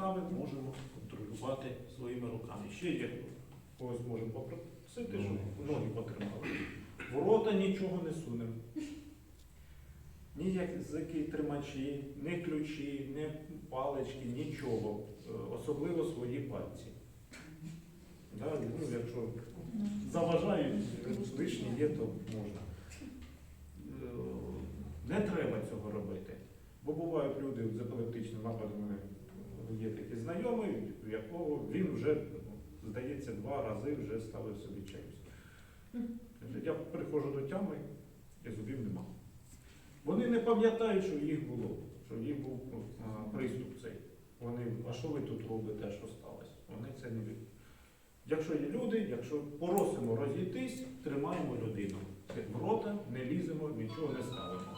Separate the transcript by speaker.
Speaker 1: сустави можемо контролювати своїми руками. Ще є когось можемо попросити, щоб ноги потримали. Ворота нічого не сунемо. Ні язики тримачі, ні ключі, ні палички, нічого. Е, Особливо свої пальці. Да, ну, якщо заважають, лишні є, то можна. Е, Не треба цього робити. Бо бувають люди з епілептичним нападом, знайомий, якого він вже, здається, два рази вже ставив собі челюсть. Я приходжу до тями, і зубів нема. Вони не пам'ятають, що їх було, що їх був ну, приступ цей. Вони, а що ви тут робите, що сталося? Вони це не від. Якщо є люди, якщо просимо розійтись, тримаємо людину. Рота не ліземо, нічого не ставимо.